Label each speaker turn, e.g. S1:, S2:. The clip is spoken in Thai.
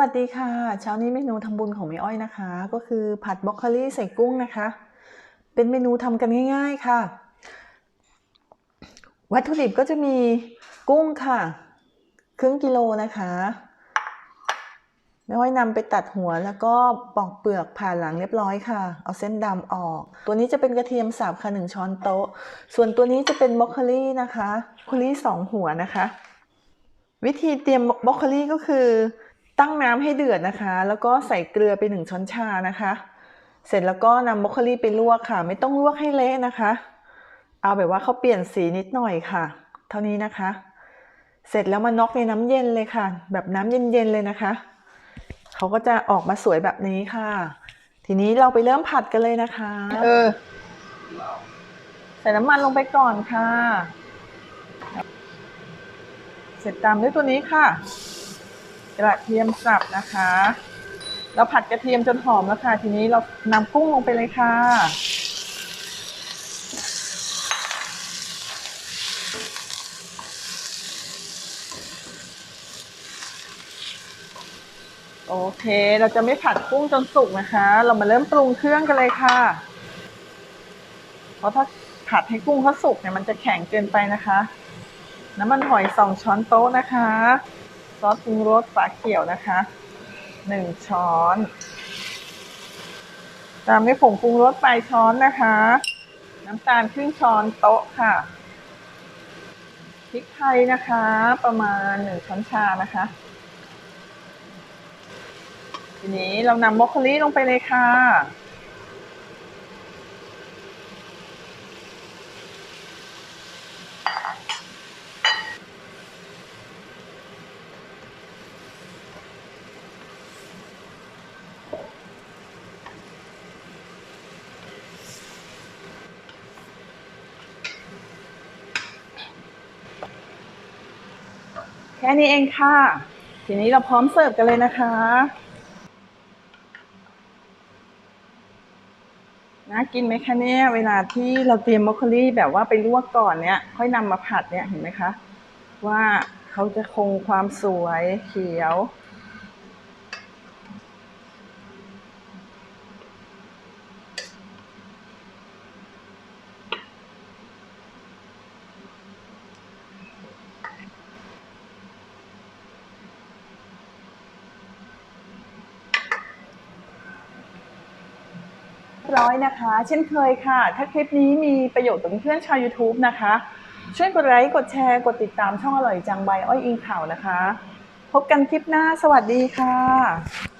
S1: วัสดีค่ะ เช้านี้เมนูทำบุญของแม่อ้อยนะคะ ก็คือผัดบรอกโคลีใส่กุ้งนะคะ เป็นเมนูทำกันง่าย ๆค่ะ วัตถุดิบก็จะมีกุ้งค่ะ ครึ่งกิโลนะคะแม่อ้อยนำไปตัดหัวแล้วก็ปอกเปลือกผ่าหลังเรียบร้อยค่ะ เอาเส้นดำออก ตัวนี้จะเป็นกระเทียมสับค่ะหนึ่งช้อนโต๊ะ ส่วนตัวนี้จะเป็นบรอกโคลีนะคะบรอกโคลีสองหัวนะคะ วิธีเตรียมบรอกโคลีก็คือ ตั้งน้ำให้เดือดนะคะ แล้วก็ใส่เกลือไปหนึ่งช้อนชานะคะ เสร็จแล้วก็นำบรอกโคลีไปลวกค่ะ ไม่ต้องลวกให้เละนะคะ เอาแบบว่าเขาเปลี่ยนสีนิดหน่อยค่ะ เท่านี้นะคะ เสร็จแล้วมาน็อกในน้ำเย็นเลยค่ะ แบบน้ำเย็นๆเลยนะคะเขาก็จะออกมาสวยแบบนี้ค่ะ ทีนี้เราไปเริ่มผัดกันเลยนะคะ เออ ใส่น้ำมันลงไปก่อนค่ะ เสร็จตามด้วยตัวนี้ค่ะ กระเทียมสับนะคะ เราผัดกระเทียมจนหอมแล้วค่ะ ทีนี้เรานำกุ้งลงไปเลยค่ะ โอเค เราจะไม่ผัดกุ้งจนสุกนะคะ เรามาเริ่มปรุงเครื่องกันเลยค่ะ เพราะถ้าผัดให้กุ้งเขาสุกเนี่ยมันจะแข็งเกินไปนะคะ น้ำมันหอยสองช้อนโต๊ะนะคะ ซอสปรุงรสฝาเขียวนะคะหนึ่งช้อน ตามด้วยผงปรุงรสปลายช้อนนะคะ น้ำตาลครึ่งช้อนโต๊ะค่ะพริกไทยนะคะ ประมาณหนึ่งช้อนชานะคะ ทีนี้เรานำบรอกโคลีลงไปเลยค่ะ แค่นี้เองค่ะ ทีนี้เราพร้อมเสิร์ฟกันเลยนะคะ น่ากินไหมคะเนี่ย เวลาที่เราเตรียมบรอกโคลีแบบว่าไปลวกก่อนเนี่ย ค่อยนำมาผัดเนี่ยเห็นไหมคะ ว่าเขาจะคงความสวยเขียว ร้อยนะคะ เช่นเคยค่ะ ถ้าคลิปนี้มีประโยชน์ต่อเพื่อนชาว YouTube นะคะ ช่วยกดไลค์กดแชร์กดติดตามช่องอร่อยจังใบอ้อยอิงข่าวนะคะ พบกันคลิปหน้าสวัสดีค่ะ